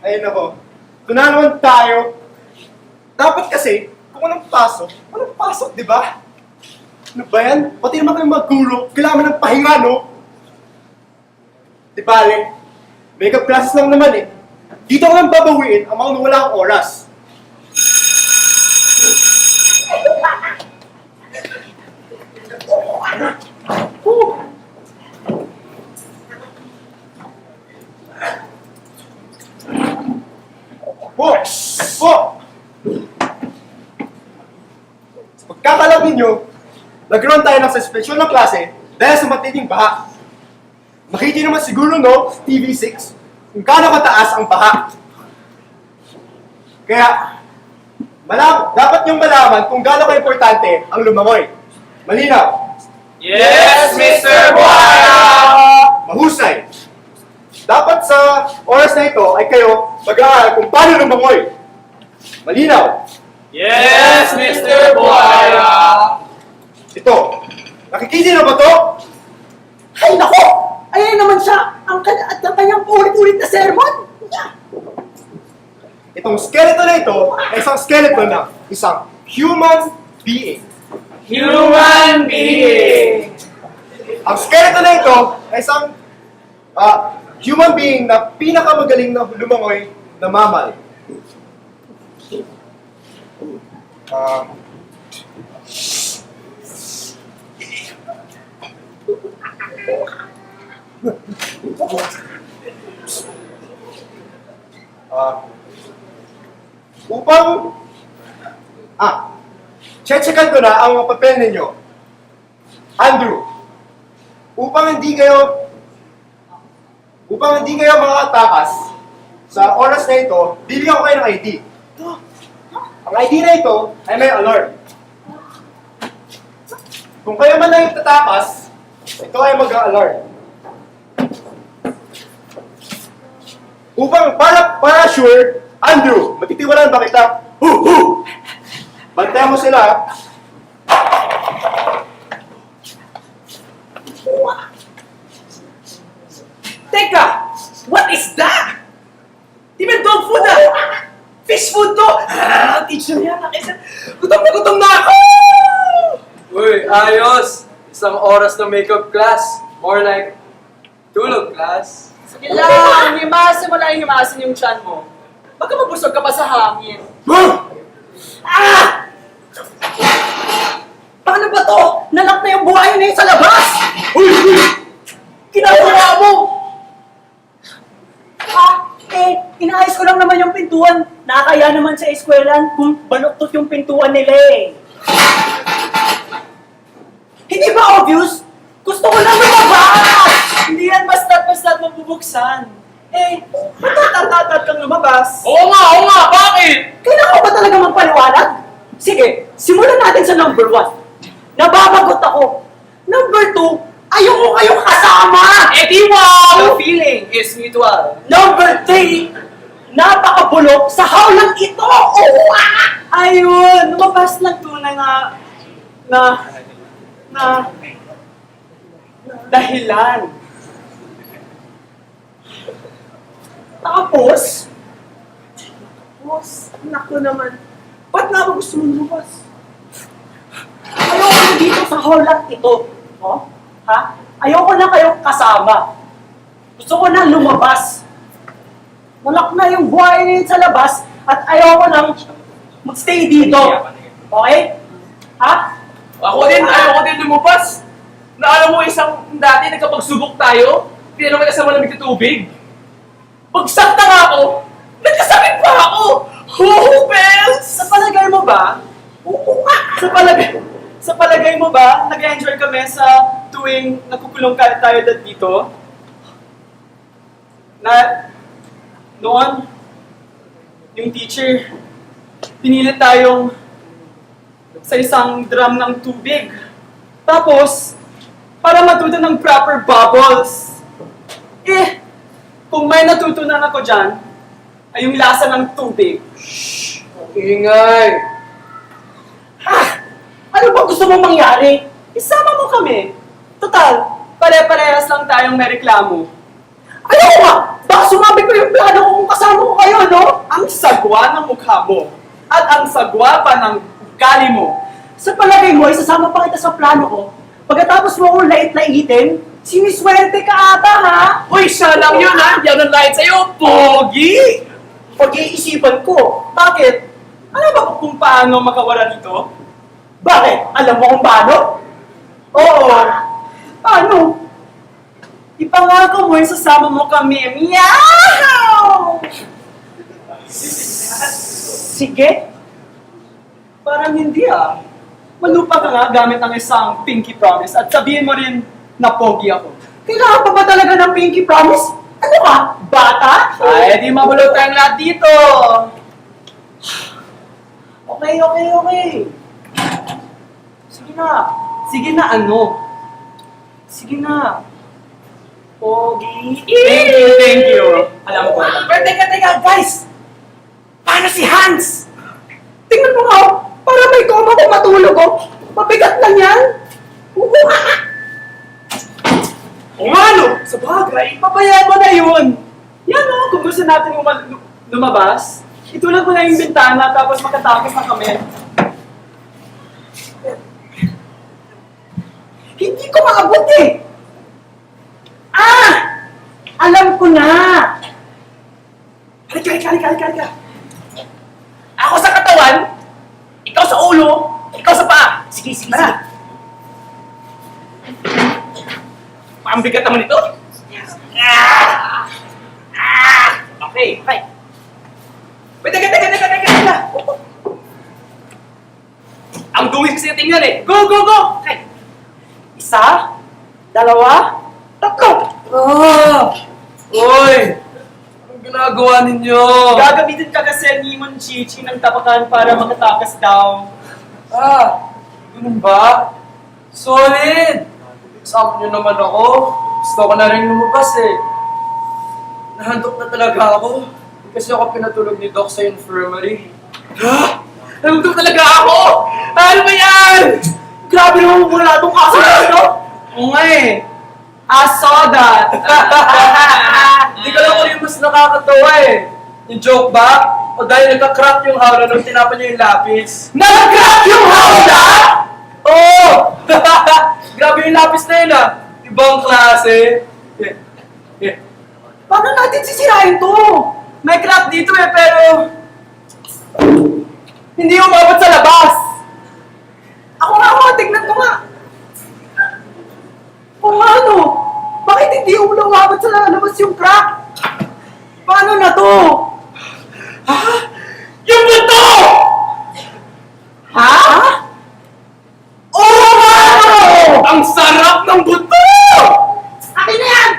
Ayun ako. Ito na naman tayo. Dapat kasi, kung anong pasok, anong pasok, di ba? Ano ba yan? Pati naman kayo maggulo, kailangan ng pahinga, no? Di bale, makeup classes lang naman eh. Dito ko lang babawiin ang mga nawala ang oras. Tayo ng suspension ng klase dahil sa matinding baha. Nakita naman siguro no, sa TV6, kung gaano kataas ang baha. Kaya, malam, dapat niyong malaman kung gaano ka-importante ang lumangoy. Malinaw. Yes, Mr. Buara! Mahusay. Dapat sa oras na ito ay kayo mag-aaral kung paano lumangoy. Malinaw. Yes, Mr. Buara! Ito. Nakikita na ba to? Ay, nako! Ayan naman siya! Ang kanya at ang kanyang ulit-ulit na sermon! Yeah. Itong skeleton na ito ay isang skeleton na isang human being. Human being! Ang skeleton na ito ay isang ah, human being na pinakamagaling na lumangoy na mammal. Ah, ah, upang ah, chechekan ko na ang papel ninyo. Andrew, upang hindi kayo upang hindi kayo makatakas sa oras na ito, bibigyan ko kayo ng ID. Ang ID na ito ay may alert. Kung kayo man lang yung tatakas, ito ay mag-alert. Upang para para sure, Andrew, matitiwalaan ba kita? Hu hu! Bantayan mo sila. Teka! What is that? Di ba dog food ah? Fish food to! Ah, teacher yan. Nakisa. Gutom na gutom na ako! Uy, ayos! Isang oras na makeup class. More like tulog class. Sige lang, himasin mo lang himasin yung chan mo. Baka mabusog ka pa sa hangin. Ah! Paano ba to? Nalak na yung buhay na yun sa labas! Uy! Uy! Kinagawa mo! Ah, eh, inaayos ko lang naman yung pintuan. Nakakaya naman sa eskwelahan kung baluktot yung pintuan nila eh. Hindi ba obvious? Gusto ko lang lumabas! Hindi yan basta't basta't mabubuksan. Eh, matatatat kang lumabas. Oo nga, oo nga, bakit? Kailangan ko ba talaga magpaliwanag? Sige, simulan natin sa number one. Nababagot ako. Number two, ayoko kayong kasama! Eh di wow! The feeling is mutual. Number three, napakabulok sa hawlang ito! Oo! ah! Ayun, lumabas ng tunay na, na, na, dahilan. Tapos, tapos, naku naman, ba't nga ba gusto mong lumabas? Ayoko na dito sa hawlang ito. Oh? Ha? Ayoko na kayong kasama. Gusto ko na lumabas. Malak na yung buhay niyo sa labas at ayoko nang magstay dito. Okay? Din lumabas. Na alam mo, isang dati nagkapagsubok tayo, hindi naman kasama malamig na tubig. Bagsak na nga ako! Nagkasakit pa ako! Hoopels! Sa palagay mo ba, Oo nga. sa palagay, sa palagay mo ba, nag-enjoy kami sa tuwing nagkukulong ka tayo dito? Na, noon, yung teacher, pinilit tayong sa isang drum ng tubig. Tapos, para matuto ng proper bubbles. Eh, kung may natutunan ako dyan, ay yung lasa ng tubig. Ingay! Ha? Ano ba gusto mong mangyari? Isama mo kami. Total, pare-parehas lang tayong may reklamo. Ayoko nga! Baka sumabit ko yung plano ko kung kasama ko kayo, no? Ang sagwa ng mukha mo at ang sagwa pa ng ugali mo. Sa palagay mo, isasama pa kita sa plano ko. Pagkatapos mo akong lait-laitin, siniswerte ka ata, ha? Uy, siya lang yun ha! Yan ang light sa'yo, pogi! Pag-iisipan ko. Bakit? Alam ba kung paano makawala dito? Bakit? Alam mo kung paano? Oo. Paano? Ipangako mo yung sasama mo kami. Meow! Sige. Parang hindi ah. Malupa ka nga gamit ang isang pinky promise at sabihin mo rin na pogi ako. Kailangan pa ba talaga ng pinky promise? Ano ka? Bata? Ay, di mabulot tayong lahat dito. Okay, okay, okay. Sige na. Sige na ano? Sige na. Pogi. Thank you, thank you. Alam ko. Pero teka, teka, guys! Paano si Hans? Tingnan mo nga, oh. May koma kung matulog, oh. Mabigat lang yan. O nga no, sa bagay, pabayaan mo na yun. Yan o, kung gusto natin uma- lumabas, itulad mo na yung bintana tapos makatapos na kami. Hindi ko maabot eh. Ah! Alam ko na. Halika, halika, halika, halika, halika. Ako sa katawan, ikaw sa ulo, ikaw sa paa. Sige, sige, sige. Ang bigat naman ito. Ah! Ah! Okay, okay. Wait, teka, teka, teka, teka, teka. Ang dungis kasi tingnan eh. Go, go, go! Okay. Isa, dalawa, tatlo. Ah! Uy! Ginagawa ninyo? Gagamitin ka kasi ni Mon Chichi ng tapakan para makatakas daw. Ah, ganun ba? Solid! Sakot nyo naman ako. Gusto ko na rin lumabas eh. Nahandok na talaga ako. Kasi ako pinatulog ni Doc sa infirmary. Ha? Nahandok talaga ako! Ano ba yan? Grabe naman wala itong kaso na ito. Oo nga eh. I saw that. nakakatawa eh. Yung joke ba? O dahil nagka-crack yung hawla nung tinapan niyo yung lapis. Nag-crack yung hawla! Oo! Grabe yung lapis na yun ah! Ibang klase. Eh, eh. Paano natin sisirain to? May crack dito eh, pero... Hindi umabot sa labas. Ako nga ako, tignan ko nga. O ano? Bakit hindi umulawabot sa lalabas yung crack? Na to? Yung buto! Ha? Oo nga! Ang sarap ng buto! Akin na yan!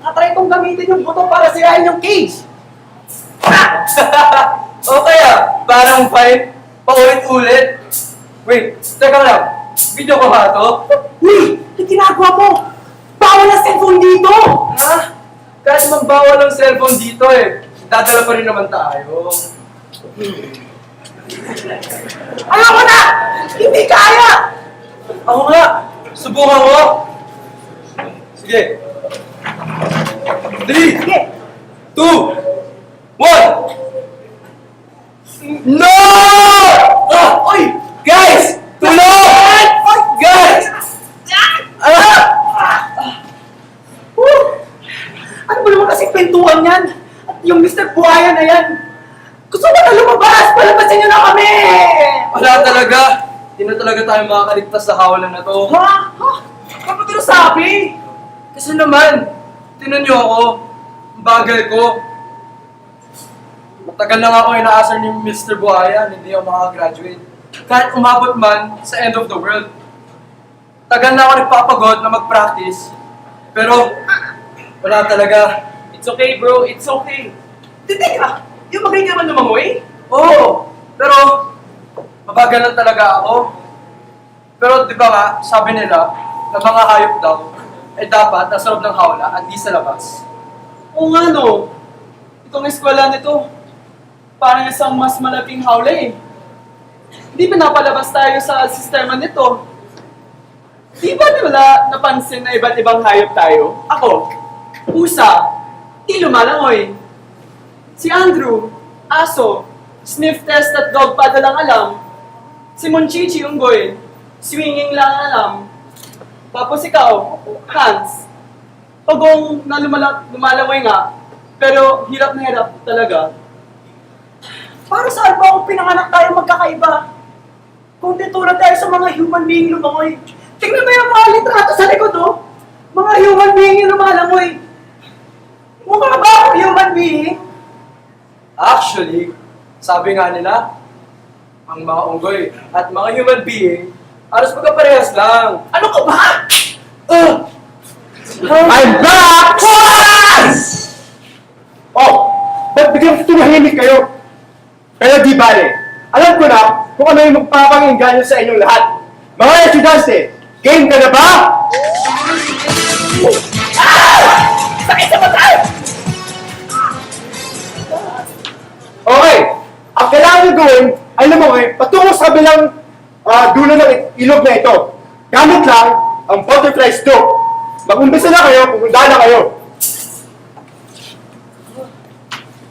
Natry kong gamitin yung buto para sirain yung cage. o kaya, parang fight, paulit-ulit. Wait, teka lang. Video ko ba to? Uy! Yung ginagawa mo! Bawal ang cellphone dito! Ha? Kahit man bawal ang cellphone dito eh. Dadala pa rin naman tayo. Ayoko na! Hindi kaya! Ako nga! Subukan ko! Sige. Three, Sige! two, one! No! Ah! Oy! Guys! Tulong! Guys! Ah! Woo! Ano ba naman kasi kwentuhan yan? At yung Mr. Buhaya na yan, gusto ko na lumabas! Palabasin niyo na kami! Wala talaga! Hindi na talaga tayo makakaligtas sa hawalan na to. Ha? Ha? Kapag ito sabi! Kasi naman, tinan niyo ako, ang bagal ko. Matagal lang ako inaasar ni Mr. Buhaya, hindi ako makakagraduate. Kahit umabot man sa end of the world. Tagal na ako nagpapagod na mag-practice. Pero, wala talaga. It's okay, bro. It's okay. Teka, Yung magaling ka man lumangoy? Oo, pero mabagal lang talaga ako. Pero di ba nga, sabi nila, na mga hayop daw, ay dapat nasa loob ng hawla at di sa labas. Oo nga no. Itong eskwela nito, parang isang mas malaking hawla eh. Hindi pinapalabas tayo sa sistema nito. Di ba wala napansin na iba't ibang hayop tayo? Ako, pusa, di lumalangoy. Si Andrew, aso, sniff test at dog pa lang alam. Si Monchichi, unggoy, swinging lang ang alam. Tapos ikaw, Hans, pagong na lumala, lumalangoy nga, pero hirap na hirap talaga. Para saan ba kung pinanganak tayo magkakaiba? Kung titulad tayo sa mga human being lumangoy. Tingnan mo yung mga litrato sa likod, oh. Mga human being yung lumalangoy. Mukha ba akong human being? Actually, sabi nga nila, ang mga unggoy at mga human being, aros magkaparehas lang. Ano ka ba? I'm back! Oh, ba't biglang tumahimik kayo? Pero di bale, alam ko na kung ano yung magpapangingganyo sa inyong lahat. Mga estudyante, game ka na ba? Sakit sa mata! Okay, ang kailangan nyo gawin ay lumangoy patungo sa kabilang ah, dulo ng ilog na ito. Gamit lang ang butterfly stroke. Mag-umpisa na kayo, pumunta na kayo.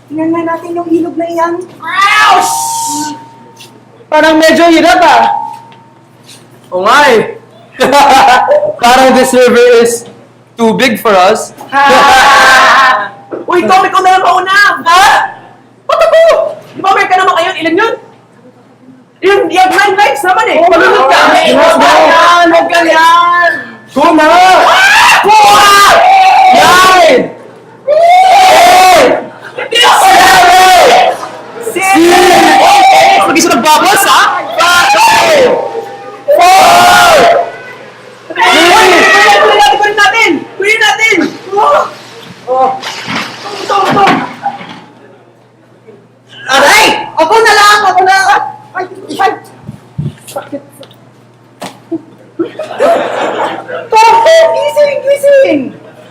Tingnan nga natin yung ilog na iyan. Parang medyo hirap ah. O nga eh. Parang this river is too big for us. Uy, Tom, ikaw na lang mauna! Ha? Ba't ako? Di ba may ka naman kayo? Ilan yun? Yun, yung nine lives naman eh! Malunod ka! Huwag ganyan! Huwag ganyan! Go na! Kuha! Nine! Hindi ako! Six! Mag-isa nagbabas, ha? Five! Four! Kunin natin! Kunin natin! Kunin natin! Oh, Ito, ito! Aray! Ako na lang! Ako na! Ay, ay! Sakit. Toho! Gising! Gising!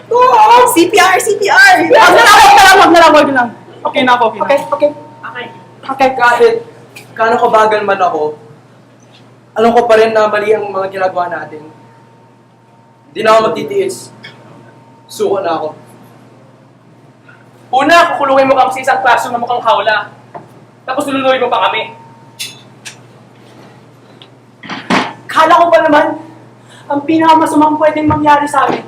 Toho! CPR! CPR! Wag na lang, wag na lang, wag na lang, wag na lang. Okay na ako, okay na. Okay, okay. Okay, kahit gaano kabagal man ako, alam ko pa rin na mali ang mga ginagawa natin. Hindi na ako magtitiis. Suko na ako. Una, kukulungin mo kami sa isang klaso na mukhang hawla. Tapos lululoy mo pa kami. Kala ko ba naman, ang pinakamasamang pwedeng mangyari sa amin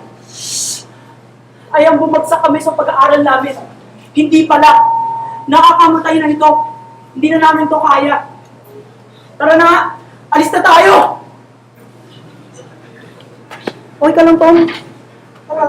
ay ang bumagsak kami sa pag-aaral namin. Hindi pala. Nakakamatay na ito. Hindi na namin to kaya. Tara na alis na tayo! Okay ka lang, Tom? Tara.